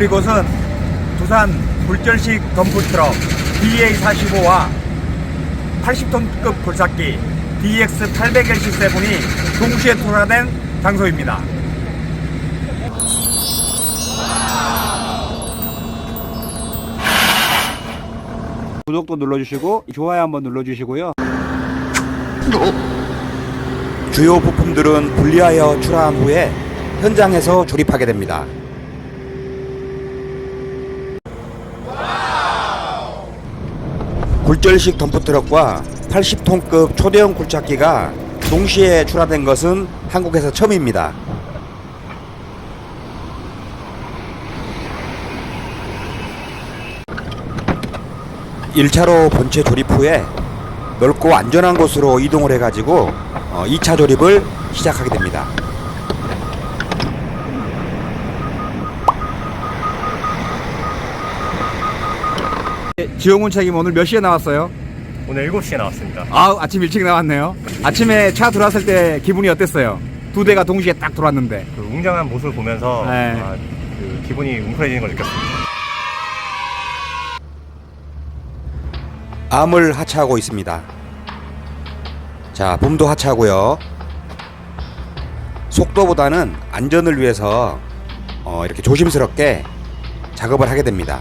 오늘 이곳은 두산 굴절식 덤프트럭 DA45와 80톤급 골삭기 DX800LC7이 동시에 투하된 장소입니다. 구독도 눌러주시고 좋아요 한번 눌러주시고요. 주요 부품들은 분리하여 출하한 후에 현장에서 조립하게 됩니다. 굴절식 덤프트럭과 80톤급 초대형 굴착기가 동시에 출하된 것은 한국에서 처음입니다. 일차로 본체 조립 후에 넓고 안전한 곳으로 이동을 해가지고 어, 2차 조립을 시작하게 됩니다. 지용훈 책임 오늘 몇 시에 나왔어요? 오늘 7시에 나왔습니다. 아 아침 일찍 나왔네요. 아침에 차 들어왔을 때 기분이 어땠어요? 두 대가 동시에 딱 들어왔는데. 그 웅장한 모습을 보면서 네. 아, 그 기분이 웅크려지는 걸 느꼈습니다. 암을 하차하고 있습니다. 자, 붐도 하차하고요. 속도보다는 안전을 위해서 어, 이렇게 조심스럽게 작업을 하게 됩니다.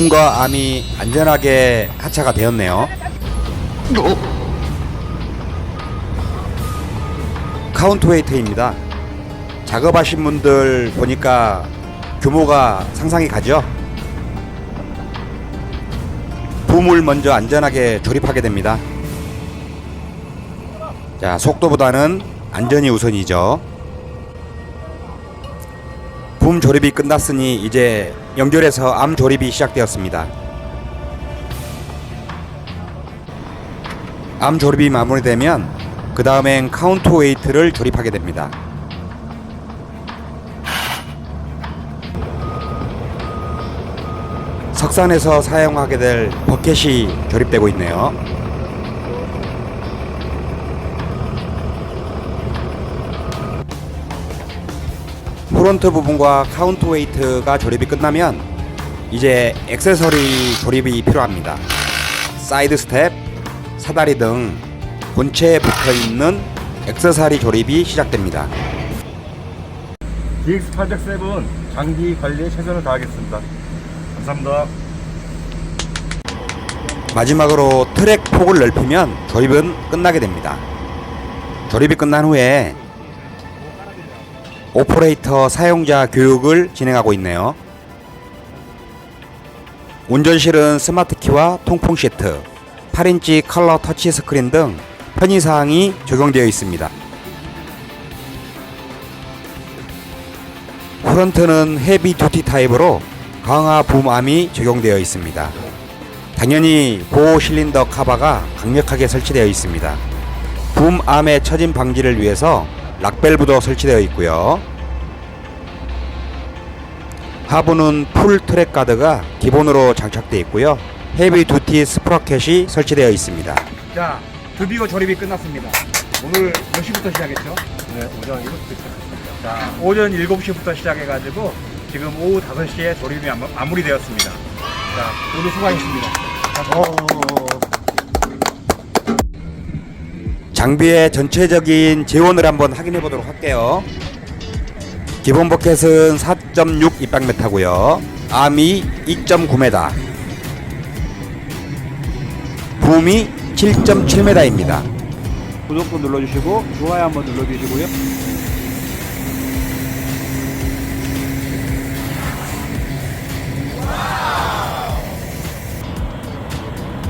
붐과 암이 안전하게 하차가 되었네요. 카운트웨이트입니다. 작업하신 분들 보니까 규모가 상상이 가죠. 붐을 먼저 안전하게 조립하게 됩니다. 자, 속도보다는 안전이 우선이죠. 붐 조립이 끝났으니 이제 연결해서 암 조립이 시작되었습니다. 암 조립이 마무리되면 그 다음엔 카운트 웨이트를 조립하게 됩니다. 석산에서 사용하게 될 버켓이 조립되고 있네요. 프론트 부분과 카운트 웨이트가 조립이 끝나면 이제 액세서리 조립이 필요합니다. 사이드 스텝, 사다리 등 본체에 붙어 있는 액세서리 조립이 시작됩니다. DX807 장비 관리에 최선을 다하겠습니다. 감사합니다. 마지막으로 트랙 폭을 넓히면 조립은 끝나게 됩니다. 조립이 끝난 후에 오퍼레이터 사용자 교육을 진행하고 있네요. 운전실은 스마트키와 통풍 시트, 8인치 컬러 터치 스크린 등 편의사항이 적용되어 있습니다. 프런트는 헤비 듀티 타입으로 강화 붐암이 적용되어 있습니다. 당연히 보호 실린더 카바가 강력하게 설치되어 있습니다. 붐암의 처짐 방지를 위해서 락밸브도 설치되어 있고요. 하부는 풀 트랙 가드가 기본으로 장착되어 있고요. 헤비 두티 스프라켓이 설치되어 있습니다. 자, 드디어 조립이 끝났습니다. 오늘 몇 시부터 시작했죠? 네, 오전 7시 시작했습니다. 자, 오전 7시부터 시작해가지고 지금 오후 5시에 조립이 마무- 마무리되었습니다. 자, 모두 수고하셨습니다. 장비의 전체적인 재원을 한번 확인해 보도록 할게요. 기본 버켓은 4.6 입방메타고요. 암이 2.9m. 붐이 7.7m입니다. 구독도 눌러주시고 좋아요 한번 눌러주시고요.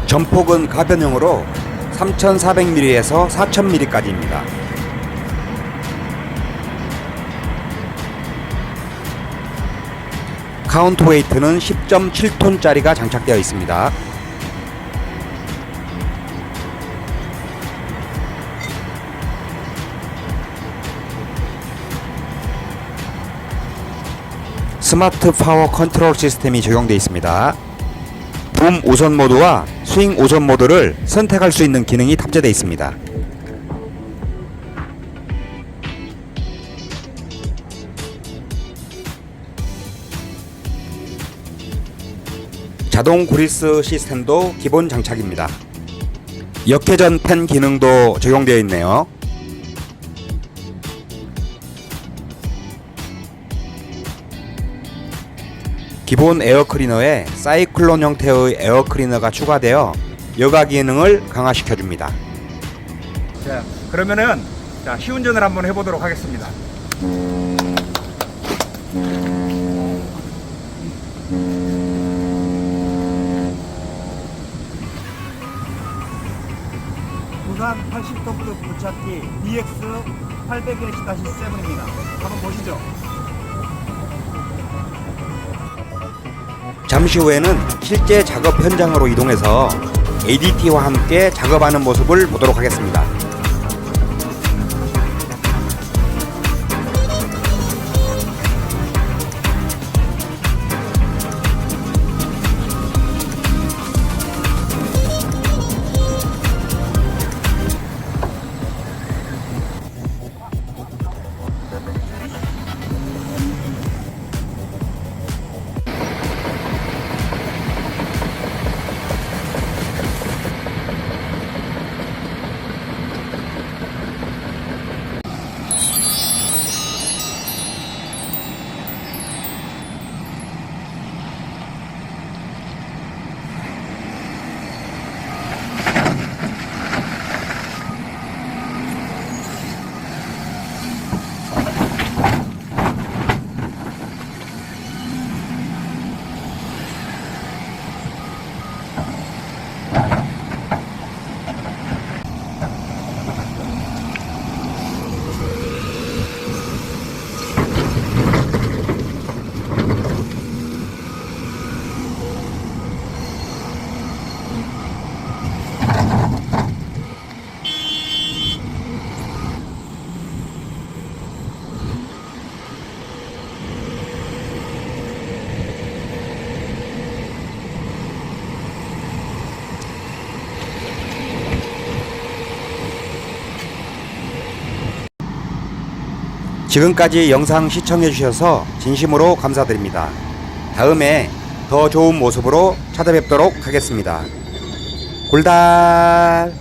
전폭은 가변형으로 3,400mm에서 4,000mm까지입니다. 카운트 웨이트는 10.7톤짜리가 장착되어 있습니다. 스마트 파워 컨트롤 시스템이 적용되어 있습니다. 붐 우선 모드와 스윙 오전 모드를 선택할 수 있는 기능이 탑재되어 있습니다. 자동 구리스 시스템도 기본 장착입니다. 역회전 팬 기능도 적용되어 있네요. 기본 에어 클리너에 사이클론 형태의 에어 클리너가 추가되어 여가 기능을 강화시켜 줍니다. 자, 그러면은 자, 시운전을 한번 해 보도록 하겠습니다. 부산 80도급 고착기 DX 800-7입니다. 한번 보시죠. 잠시 후에는 실제 작업 현장으로 이동해서 ADT와 함께 작업하는 모습을 보도록 하겠습니다. 지금까지 영상 시청해 주셔서 진심으로 감사드립니다. 다음에 더 좋은 모습으로 찾아뵙도록 하겠습니다. 골달